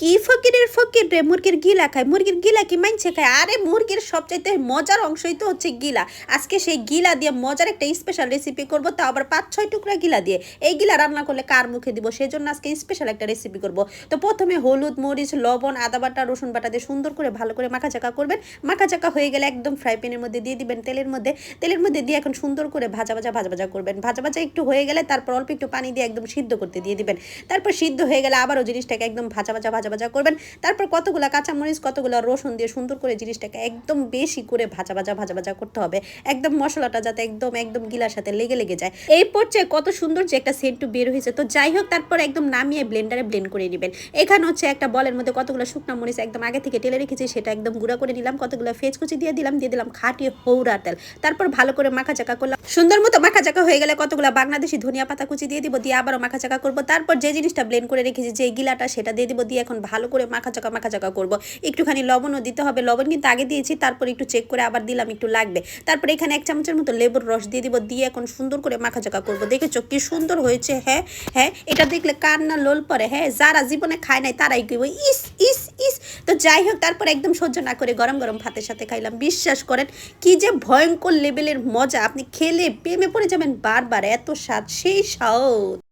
কি ফকিরের ফকির রে? মুরগির গিলা খায়, মুরগির গিলা কি মানছে খায়? আরে মুরগির সবচাইতে মজার অংশই তো হচ্ছে গিলা। আজকে সেই গিলা দিয়ে মজার একটা স্পেশাল রেসিপি করব, তাও আবার পাঁচ, ছয় টুকরা গিলা দিয়ে। এই গিলা রান্না করলে কার মুখে দিব? সেই জন্য আজকে স্পেশাল একটা রেসিপি করব। তো প্রথমে হলুদ, মরিচ, লবণ, আদা বাটা, রসুন বাটা দিয়ে সুন্দর করে ভালো করে মাখা চাকা করবেন। মাখা চাকা হয়ে গেলে একদম ফ্রাই প্যানের মধ্যে দিয়ে দিবেন তেলের মধ্যে। তেলের মধ্যে দিয়ে এখন সুন্দর করে ভাজা ভাজা ভাজা ভাজা করবেন। ভাজা ভাজা একটু হয়ে গেলে তারপর অল্প একটু পানি দিয়ে একদম সিদ্ধ করতে দিয়ে দিবেন। তারপর সিদ্ধ হয়ে গেলে আবারও জিনিসটাকে একদম ভাজা ভাজা ভাজা ভাজা ভাজা করবেন। তারপর কতগুলা কাঁচামরিচ, কতগুলো রসুন দিয়ে সুন্দর করে জিনিসটাকে একদম বেশি করে ভাজা ভাজা ভাজা ভাজা করতে হবে। একদম মশলাটা যাতে একদম একদম গিলার সাথে লেগে লেগে যায়। এই পর্যায়ে কত সুন্দর যে একটা সেন্ট বের হয়েছে। তো যাই হোক, তারপর একদম নামিয়ে ব্লেন্ডারে ব্লেন্ড করে নেবেন। এখানে হচ্ছে একটা বলের মধ্যে কতগুলো শুকনো মরিচ একদম আগে থেকে টেলে রেখেছি, সেটা একদম গুঁড়া করে নিলাম। কতগুলো ফেজ কুচি দিয়ে দিলাম দিয়ে দিলাম খাটি হৌরা তেল। তারপর ভালো করে মাখা চাকা করলাম। সুন্দর মতো মাখা চাকা হয়ে গেলে কতগুলো বাংলাদেশি ধনিয়া পাতা কুচি দিয়ে দিব, দিয়ে আবারও মাখা চাকা করব। তারপর যে জিনিসটা ব্লেন্ড করে রেখেছি, যে গিলাটা, সেটা দিয়ে দিব, দিয়ে এখন ভালো করে মাখা চাকা মাখা চাকা করব। একটুখানি লবণও দিতে হবে, লবণ কিন্তু আগে দিয়েছি, তারপর একটু চেক করে আবার দিলাম, একটু লাগবে। তারপর এখানে এক চামচের মতো লেবুর রস দিয়ে দিব, দিয়ে এখন সুন্দর করে মাখা চাকা করব। দেখেছ কি সুন্দর হয়েছে হ্যাঁ হ্যাঁ এটা দেখলে কার না লোল পরে হ্যাঁ যারা জীবনে খায় নাই তারাই কইব, ইস ইস ইস। তো যাই হোক, তারপর একদম সহ্য না করে গরম গরম ভাতের সাথে খাইলাম। বিশ্বাস করেন, কি যে ভয়ঙ্কর লেভেলের মজা। আপনি খেলে প্রেমে পড়ে যাবেন বারবার, এত স্বাদ, সেই স্বাদ